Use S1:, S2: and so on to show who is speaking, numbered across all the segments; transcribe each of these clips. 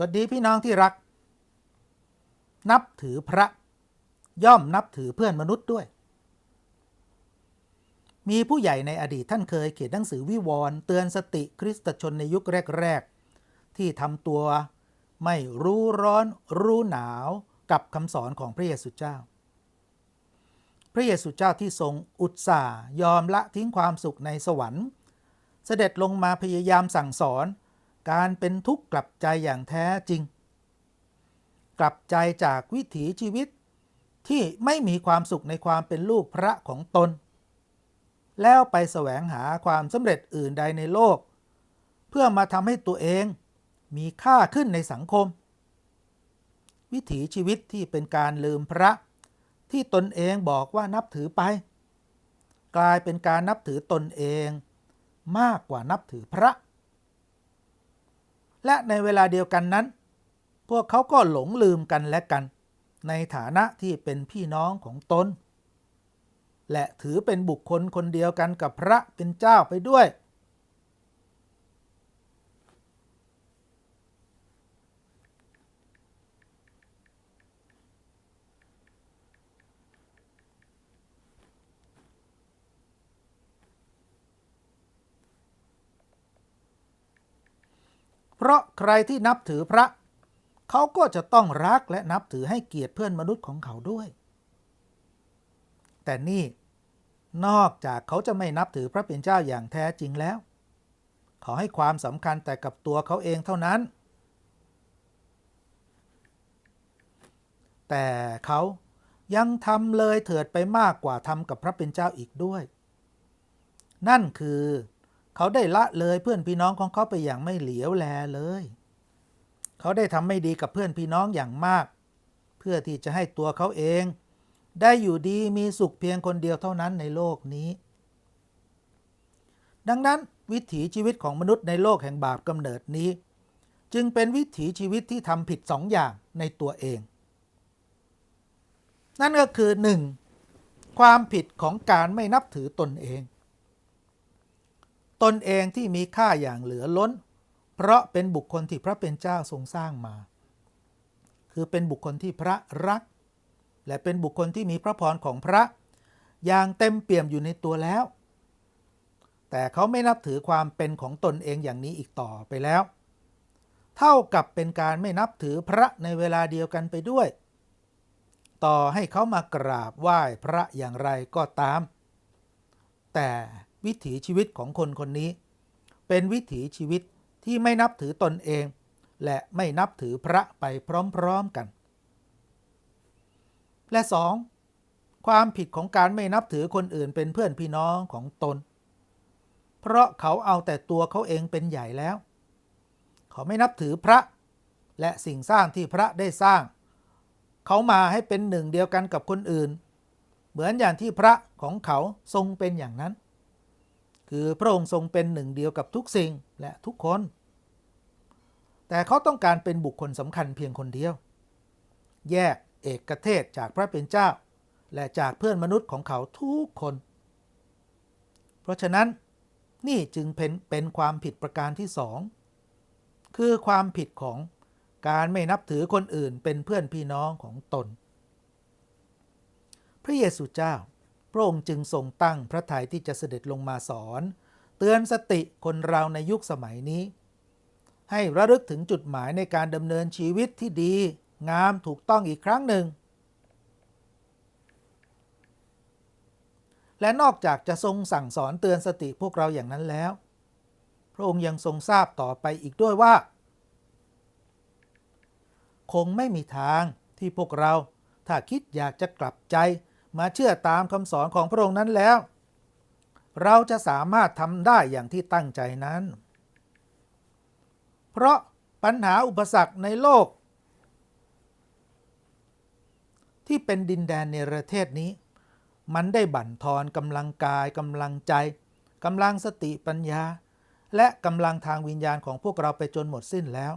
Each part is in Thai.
S1: สวัสดีพี่น้องที่รัก นับถือพระ ย่อมนับถือเพื่อนมนุษย์ด้วย มีผู้ใหญ่ในอดีตท่านเคยเขียนหนังสือวิวรณ์เตือนสติคริสตชนในยุคแรก ๆ ที่ทำตัวไม่รู้ร้อนรู้หนาวกับคำสอนของพระเยซูเจ้า พระเยซูเจ้าที่ทรงอุตส่าห์ยอมละทิ้งความสุขในสวรรค์ เสด็จลงมาพยายามสั่งสอน การเป็นทุกข์กลับใจอย่างแท้จริง กลับใจจากวิถีชีวิตที่ไม่มีความสุขในความเป็นลูกพระของตน แล้วไปแสวงหาความสำเร็จอื่นใดในโลก เพื่อมาทำให้ตัวเองมีค่าขึ้นในสังคม วิถีชีวิตที่เป็นการลืมพระ ที่ตนเองบอกว่านับถือไป กลายเป็นการนับถือตนเอง มากกว่านับถือพระ และในเวลาเดียวกันนั้น พวกเขาก็หลงลืมกันและกัน ในฐานะที่เป็นพี่น้องของตน และถือเป็นบุคคลคนเดียวกันกับพระเป็นเจ้าไปด้วย เพราะใครที่นับถือพระ เขาก็จะต้องรักและนับถือให้เกียรติเพื่อนมนุษย์ของเขาด้วย แต่นี่นอกจากเขาจะไม่นับถือพระเป็นเจ้าอย่างแท้จริงแล้ว เขาให้ความสำคัญแต่กับตัวเขาเองเท่านั้น แต่เขายังทำเลยเถิดไปมากกว่าทำกับพระเป็นเจ้าอีกด้วย นั่นคือ เขาได้ละเลยเพื่อนพี่น้องของเขาไปอย่างไม่เหลียวแลเลย เขาได้ทำไม่ดีกับเพื่อนพี่น้องอย่างมาก เพื่อที่จะให้ตัวเขาเอง ได้อยู่ดีมีสุขเพียงคนเดียวเท่านั้นในโลกนี้ ดังนั้นวิถีชีวิตของมนุษย์ในโลกแห่งบาปกำเนิดนี้ จึงเป็นวิถีชีวิตที่ทำผิดสองอย่างในตัวเอง นั่นก็คือ 1. ความผิดของการไม่นับถือตนเอง ตนเองที่มีค่าอย่างเหลือล้น เพราะเป็นบุคคลที่พระเป็นเจ้าทรงสร้างมา คือเป็นบุคคลที่พระรัก และเป็นบุคคลที่มีพระพรของพระ อย่างเต็มเปี่ยมอยู่ในตัวแล้ว แต่เขาไม่นับถือความเป็นของตนเองอย่างนี้อีกต่อไปแล้ว เท่ากับเป็นการไม่นับถือพระในเวลาเดียวกันไปด้วย ต่อให้เขามากราบไหว้พระอย่างไรก็ตาม แต่ วิถีชีวิตของคนคนนี้ เป็นวิถีชีวิตที่ไม่นับถือตนเอง และไม่นับถือพระไปพร้อมๆกัน และสองความผิดของการไม่นับถือคนอื่นเป็นเพื่อนพี่น้องของตน เพราะเขาเอาแต่ตัวเขาเองเป็นใหญ่แล้ว เขาไม่นับถือพระ และสิ่งสร้างที่พระได้สร้าง เขามาให้เป็นหนึ่งเดียวกันกับคนอื่น เหมือนอย่างที่พระของเขาทรงเป็นอย่างนั้น คือพระองค์ทรงเป็นหนึ่งเดียวกับทุกสิ่งและทุกคน แต่เขาต้องการเป็นบุคคลสำคัญเพียงคนเดียว แยกเอกเทศจากพระเป็นเจ้า และจากเพื่อนมนุษย์ของเขาทุกคน เพราะฉะนั้นนี่จึงเป็นเป็นความผิดประการที่สองคือความผิดของการไม่นับถือคนอื่นเป็นเพื่อนพี่น้องของตน พระเยซูเจ้า พระองค์จึงทรงตั้งพระทัยที่จะเสด็จลงมาสอน เตือนสติคนเราในยุคสมัยนี้ ให้ระลึกถึงจุดหมายในการดำเนินชีวิตที่ดี งามถูกต้องอีกครั้งหนึ่ง และนอกจากจะทรงสั่งสอนเตือนสติพวกเราอย่างนั้นแล้ว พระองค์ยังทรงทราบต่อไปอีกด้วยว่า คงไม่มีทางที่พวกเราถ้าคิดอยากจะกลับใจ มาเชื่อตามคำสอนของพระองค์นั้นแล้ว เราจะสามารถทำได้อย่างที่ตั้งใจนั้น เพราะปัญหาอุปสรรคในโลก ที่เป็นดินแดนในประเทศนี้ มันได้บั่นทอนกำลังกายกำลังใจกำลังสติปัญญา และกำลังทางวิญญาณของพวกเราไปจนหมดสิ้นแล้ว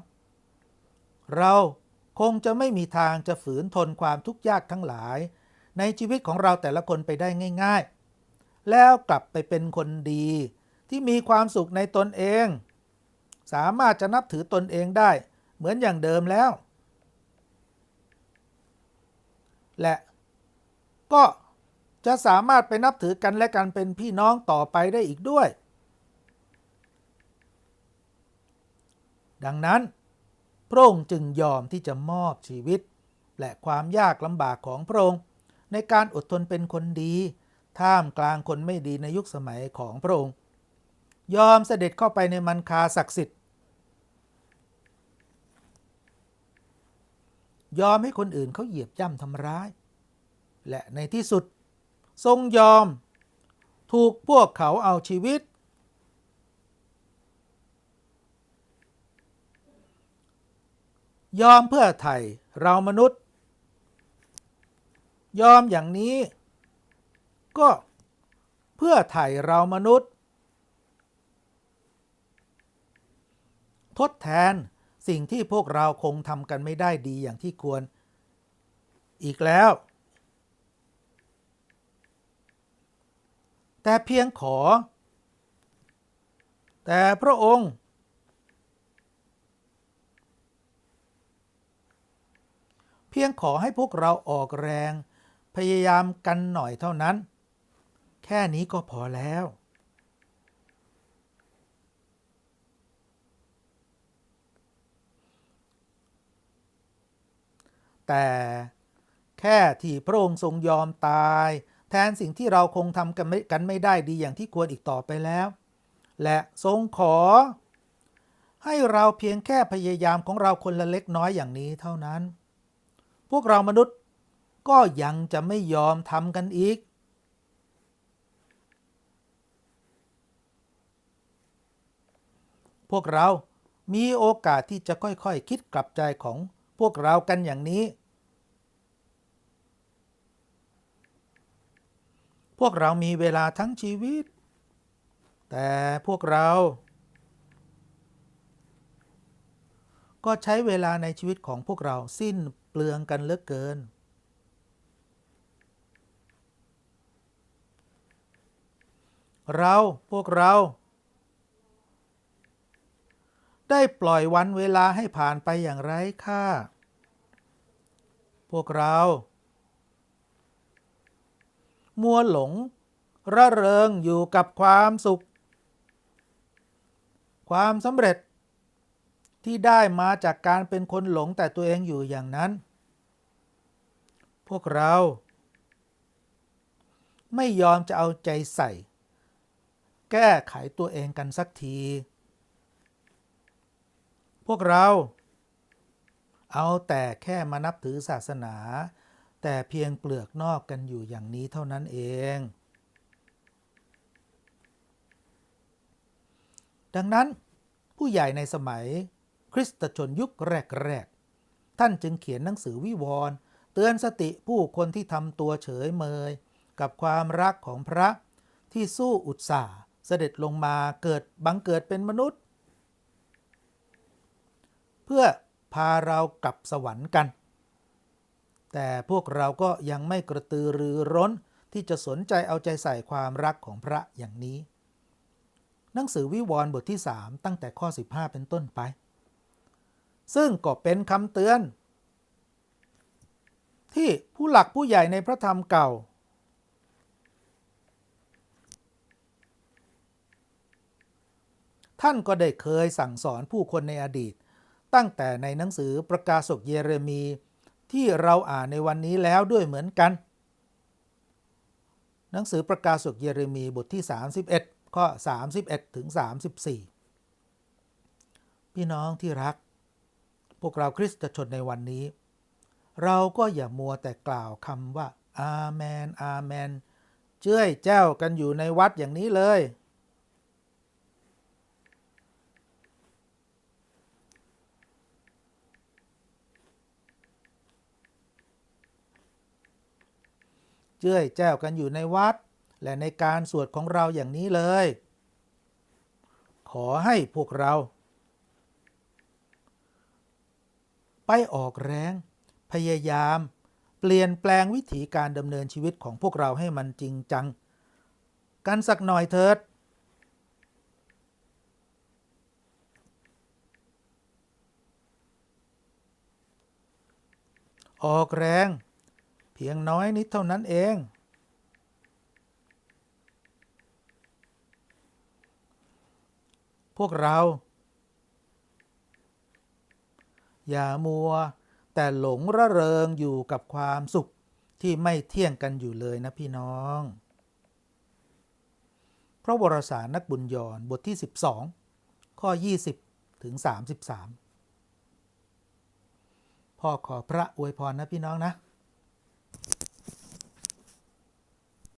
S1: เราคงจะไม่มีทางจะฝืนทนความทุกข์ยากทั้งหลาย ในชีวิตของเราแต่ละคนไปได้ง่าย ๆ แล้วกลับไปเป็นคนดี ที่มีความสุขในตนเอง สามารถจะนับถือตนเองได้ เหมือนอย่างเดิมแล้ว และก็จะสามารถไปนับถือกันและกันเป็นพี่น้องต่อไปได้อีกด้วย ดังนั้น พระองค์จึงยอมที่จะมอบชีวิต และความยากลำบากของพระองค์ ในการอดทนเป็นคนดี ท่ามกลางคนไม่ดีในยุคสมัยของพระองค์ ยอมเสด็จเข้าไปในมันคาศักดิ์สิทธิ์ ยอมให้คนอื่นเขาเหยียบย่ำทำร้าย และในที่สุด ทรงยอม ถูกพวกเขาเอาชีวิต ยอมเพื่อไทยเรามนุษย์ ยอมอย่างนี้ ก็เพื่อไทยเรามนุษย์ ทดแทนสิ่งที่พวกเราคงทำกันไม่ได้ดีอย่างที่ควร อีกแล้ว แต่เพียงขอ แต่พระองค์ เพียงขอให้พวกเราออกแรง พยายามกันหน่อยเท่านั้น แค่นี้ก็พอแล้ว แต่แค่ที่พระองค์ทรงยอมตาย แทนสิ่งที่เราคงทำกันไม่กันไม่ได้ดีอย่างที่ควรอีกต่อไปแล้ว และทรงขอ ให้เราเพียงแค่พยายามของเราคนละเล็กน้อยอย่างนี้เท่านั้น พวกเรามนุษย์ ก็ยังจะไม่ยอมทำกันอีก พวกเรามีโอกาสที่จะค่อยๆคคิดกลับใจของพวกเรากันอย่างนี้ พวกเรามีเวลาทั้งชีวิต แต่พวกเรา ก็ใช้เวลาในชีวิตของพวกเราสิ้นเปลืองกันเหลือเกิน เราพวกเรา ได้ปล่อยวันเวลาให้ผ่านไปอย่างไร้ค่า พวกเรา มัวหลง ระเริงอยู่กับความสุข ความสำเร็จ ที่ได้มาจากการเป็นคนหลงแต่ตัวเองอยู่อย่างนั้น พวกเรา ไม่ยอมจะเอาใจใส่ แก้ไขตัวเองกันสักที พวกเรา เอาแต่แค่มานับถือศาสนา แต่เพียงเปลือกนอกกันอยู่อย่างนี้เท่านั้นเอง ดังนั้นผู้ใหญ่ในสมัยคริสตชนยุคแรก ๆ ท่านจึงเขียนหนังสือวิวรณ์เตือนสติผู้คนที่ทำตัวเฉยเมย กับความรักของพระที่สู้อุตสาห์ เสด็จลงมาเกิดบังเกิดเป็นมนุษย์ เพื่อพาเรากลับสวรรค์กัน แต่พวกเราก็ยังไม่กระตือรือร้นที่จะสนใจเอาใจใส่ความรักของพระอย่างนี้ หนังสือวิวรณ์บทที่ 3 ตั้งแต่ข้อ 15 เป็นต้นไป ซึ่งก็เป็นคำเตือน ที่ผู้หลักผู้ใหญ่ในพระธรรมเก่า ท่านก็ได้เคยสั่งสอนผู้คนในอดีต ตั้งแต่ในหนังสือประกาศกเยเรมี ที่เราอ่านในวันนี้แล้วด้วยเหมือนกัน หนังสือประกาศกเยเรมีบทที่ 31 ข้อ 31 ถึง 34 พี่น้องที่รัก พวกเราคริสตชนในวันนี้ เราก็อย่ามัวแต่กล่าวคำว่า อาเมน อาเมน เจ้ยเจ้ากันอยู่ในวัดอย่างนี้เลย เจ้ยเจ้ากันอยู่ในวัด และในการสวดของเราอย่างนี้เลย ขอให้พวกเรา ไปออกแรง พยายาม เปลี่ยนแปลงวิถีการดำเนินชีวิตของพวกเราให้มันจริงจัง กันสักหน่อยเถิดออกแรง พียงน้อยนิดเท่านั้นเอง พวกเรา อย่ามัว แต่หลงระเริงอยู่กับความสุขที่ไม่เที่ยงกันอยู่เลยนะพี่น้อง พระวรสารนักบุญยอนบทที่ 12 ข้อ 20 ถึง 33 พ่อขอพระอวยพรนะพี่น้องนะ